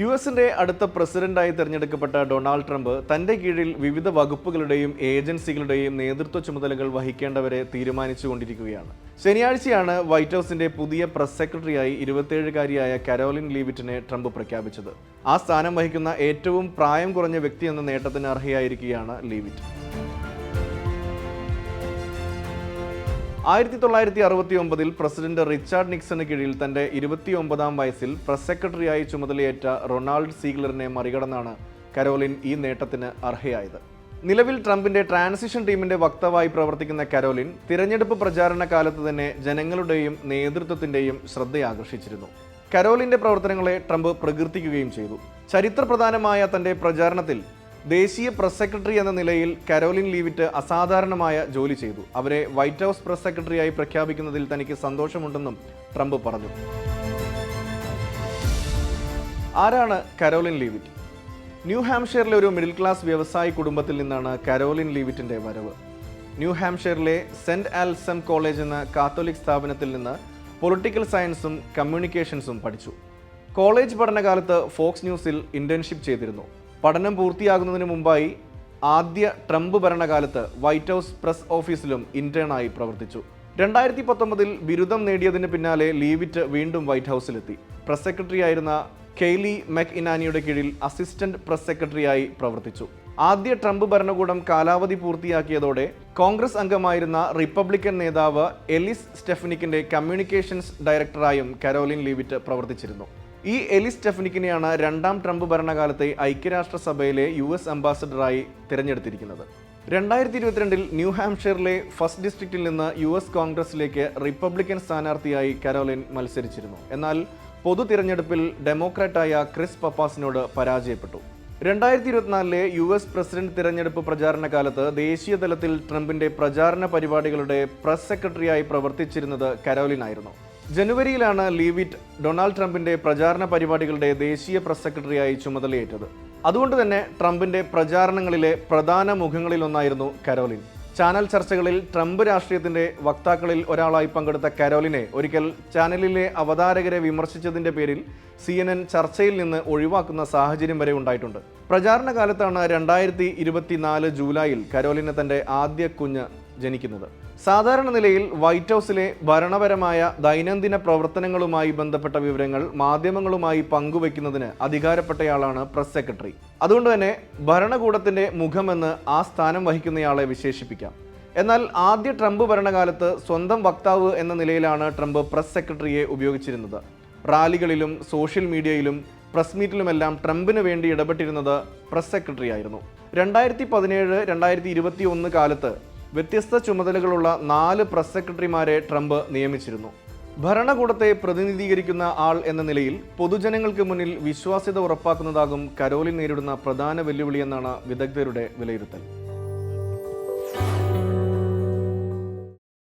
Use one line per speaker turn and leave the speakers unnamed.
U എസിന്റെ അടുത്ത പ്രസിഡന്റായി തെരഞ്ഞെടുക്കപ്പെട്ട ഡൊണാൾഡ് ട്രംപ് തന്റെ കീഴിൽ വിവിധ വകുപ്പുകളുടെയും ഏജൻസികളുടെയും നേതൃത്വ ചുമതലകൾ വഹിക്കേണ്ടവരെ തീരുമാനിച്ചുകൊണ്ടിരിക്കുകയാണ്. ശനിയാഴ്ചയാണ് വൈറ്റ് ഹൗസിന്റെ പുതിയ പ്രസ് സെക്രട്ടറിയായി ഇരുപത്തിയേഴുകാരിയായ കരോലിൻ ലീവിറ്റിനെ ട്രംപ് പ്രഖ്യാപിച്ചത്. ആ സ്ഥാനം വഹിക്കുന്ന ഏറ്റവും പ്രായം കുറഞ്ഞ വ്യക്തി എന്ന നേട്ടത്തിന് അർഹയായിരിക്കുകയാണ് ലീവിറ്റ്. ആയിരത്തി തൊള്ളായിരത്തി അറുപത്തി ഒമ്പതിൽ പ്രസിഡന്റ് റിച്ചാർഡ് നിക്സന് കീഴിൽ തന്റെ ഇരുപത്തിയൊമ്പതാം വയസ്സിൽ പ്രസ് സെക്രട്ടറിയായി ചുമതലയേറ്റ റൊണാൾഡ് സീഗ്ലറിനെ മറികടന്നാണ് കരോലിൻ ഈ നേട്ടത്തിന് അർഹയായത്. നിലവിൽ ട്രംപിന്റെ ട്രാൻസിഷൻ ടീമിന്റെ വക്താവായി പ്രവർത്തിക്കുന്ന കരോലിൻ തിരഞ്ഞെടുപ്പ് പ്രചാരണ കാലത്ത് തന്നെ ജനങ്ങളുടെയും നേതൃത്വത്തിന്റെയും ശ്രദ്ധയാകർഷിച്ചിരുന്നു. കരോലിന്റെ പ്രവർത്തനങ്ങളെ ട്രംപ് പ്രകീർത്തിക്കുകയും ചെയ്തു. ചരിത്രപ്രധാനമായ തന്റെ പ്രചാരണത്തിൽ ദേശീയ പ്രസ് സെക്രട്ടറി എന്ന നിലയിൽ കരോലിൻ ലീവിറ്റ് അസാധാരണമായ ജോലി ചെയ്തു. അവരെ വൈറ്റ് ഹൗസ് പ്രസ് സെക്രട്ടറിയായി പ്രഖ്യാപിക്കുന്നതിൽ തനിക്ക് സന്തോഷമുണ്ടെന്നും ട്രംപ് പറഞ്ഞു. ആരാണ് കരോലിൻ ലീവിറ്റ്? ന്യൂ ഹാംഷെയറിലെ ഒരു മിഡിൽ ക്ലാസ് വ്യവസായി കുടുംബത്തിൽ നിന്നാണ് കരോലിൻ ലീവിറ്റിന്റെ വരവ്. ന്യൂ ഹാംഷെയറിലെ സെന്റ് ആൽസം കോളേജ് എന്ന കാത്തോലിക് സ്ഥാപനത്തിൽ നിന്ന് പൊളിറ്റിക്കൽ സയൻസും കമ്മ്യൂണിക്കേഷൻസും പഠിച്ചു. കോളേജ് പഠനകാലത്ത് ഫോക്സ് ന്യൂസിൽ ഇന്റേൺഷിപ്പ് ചെയ്തിരുന്നു. പഠനം പൂർത്തിയാകുന്നതിന് മുമ്പായി ആദ്യ ട്രംപ് ഭരണകാലത്ത് വൈറ്റ് ഹൗസ് പ്രസ് ഓഫീസിലും ഇന്റേണായി പ്രവർത്തിച്ചു. രണ്ടായിരത്തി പത്തൊമ്പതിൽ ബിരുദം നേടിയതിന് പിന്നാലെ ലീവിറ്റ് വീണ്ടും വൈറ്റ് ഹൗസിലെത്തി. പ്രസ് സെക്രട്ടറി ആയിരുന്ന കെയ്ലി മെക് ഇനാനിയുടെ കീഴിൽ അസിസ്റ്റന്റ് പ്രസ് സെക്രട്ടറിയായി പ്രവർത്തിച്ചു. ആദ്യ ട്രംപ് ഭരണകൂടം കാലാവധി പൂർത്തിയാക്കിയതോടെ കോൺഗ്രസ് അംഗമായിരുന്ന റിപ്പബ്ലിക്കൻ നേതാവ് എലിസ് സ്റ്റെഫനിക്കിന്റെ കമ്മ്യൂണിക്കേഷൻസ് ഡയറക്ടറായും കരോലിൻ ലീവിറ്റ് പ്രവർത്തിച്ചിരുന്നു. ഈ എലിസ് സ്റ്റെഫനിക്കിനെയാണ് രണ്ടാം ട്രംപ് ഭരണകാലത്തെ ഐക്യരാഷ്ട്രസഭയിലെ യു എസ് അംബാസഡറായി തിരഞ്ഞെടുത്തിരിക്കുന്നത്. രണ്ടായിരത്തി ഇരുപത്തിരണ്ടിൽ ന്യൂ ഹാംഷെയറിലെ ഫസ്റ്റ് ഡിസ്ട്രിക്റ്റിൽ നിന്ന് യു എസ് കോൺഗ്രസിലേക്ക് റിപ്പബ്ലിക്കൻ സ്ഥാനാർത്ഥിയായി കരോലിൻ മത്സരിച്ചിരുന്നു. എന്നാൽ പൊതു തിരഞ്ഞെടുപ്പിൽ ഡെമോക്രാറ്റായ ക്രിസ് പപ്പാസിനോട് പരാജയപ്പെട്ടു. രണ്ടായിരത്തി ഇരുപത്തിനാലിലെ യു എസ് പ്രസിഡന്റ് തിരഞ്ഞെടുപ്പ് പ്രചാരണ കാലത്ത് ദേശീയ തലത്തിൽ ട്രംപിന്റെ പ്രചാരണ പരിപാടികളുടെ പ്രസ് സെക്രട്ടറിയായി പ്രവർത്തിച്ചിരുന്നത് കരോലിൻ ആയിരുന്നു. ജനുവരിയിലാണ് ലീവിറ്റ് ഡൊണാൾഡ് ട്രംപിന്റെ പ്രചാരണ പരിപാടികളുടെ ദേശീയ പ്രസ് സെക്രട്ടറിയായി ചുമതലയേറ്റത്. അതുകൊണ്ട് തന്നെ ട്രംപിന്റെ പ്രചാരണങ്ങളിലെ പ്രധാന മുഖങ്ങളിലൊന്നായിരുന്നു കരോലിൻ. ചാനൽ ചർച്ചകളിൽ ട്രംപ് രാഷ്ട്രീയത്തിന്റെ വക്താക്കളിൽ ഒരാളായി പങ്കെടുത്ത കരോലിനെ ഒരിക്കൽ ചാനലിലെ അവതാരകരെ വിമർശിച്ചതിന്റെ പേരിൽ സി എൻ എൻ ചർച്ചയിൽ നിന്ന് ഒഴിവാക്കുന്ന സാഹചര്യം വരെ ഉണ്ടായിട്ടുണ്ട്. പ്രചാരണ കാലത്താണ് രണ്ടായിരത്തി ഇരുപത്തിനാല് ജൂലൈയിൽ കരോലിന് തന്റെ ആദ്യ കുഞ്ഞ് ജനിക്കുന്നത്. സാധാരണ നിലയിൽ വൈറ്റ് ഹൗസിലെ ഭരണപരമായ ദൈനംദിന പ്രവർത്തനങ്ങളുമായി ബന്ധപ്പെട്ട വിവരങ്ങൾ മാധ്യമങ്ങളുമായി പങ്കുവെക്കുന്നതിന് അധികാരപ്പെട്ടയാളാണ് പ്രസ് സെക്രട്ടറി. അതുകൊണ്ട് തന്നെ ഭരണകൂടത്തിന്റെ മുഖമെന്ന് ആ സ്ഥാനം വഹിക്കുന്നയാളെ വിശേഷിപ്പിക്കാം. എന്നാൽ ആദ്യ ട്രംപ് ഭരണകാലത്ത് സ്വന്തം വക്താവ് എന്ന നിലയിലാണ് ട്രംപ് പ്രസ് സെക്രട്ടറിയെ ഉപയോഗിച്ചിരുന്നത്. റാലികളിലും സോഷ്യൽ മീഡിയയിലും പ്രസ് മീറ്റിലുമെല്ലാം ട്രംപിന് വേണ്ടി ഇടപെട്ടിരുന്നത് പ്രസ് സെക്രട്ടറി ആയിരുന്നു രണ്ടായിരത്തി പതിനേഴ് രണ്ടായിരത്തി ഇരുപത്തി ഒന്ന് കാലത്ത് വ്യത്യസ്ത ചുമതലകളുള്ള നാല് പ്രസ് സെക്രട്ടറിമാരെ ട്രംപ് നിയമിച്ചിരുന്നു. ഭരണകൂടത്തെ പ്രതിനിധീകരിക്കുന്ന ആൾ എന്ന നിലയിൽ പൊതുജനങ്ങൾക്ക് മുന്നിൽ വിശ്വാസ്യത ഉറപ്പാക്കുന്നതാകും കരോലിൻ നേരിടുന്ന പ്രധാന വെല്ലുവിളിയെന്നാണ് വിദഗ്ധരുടെ വിലയിരുത്തൽ.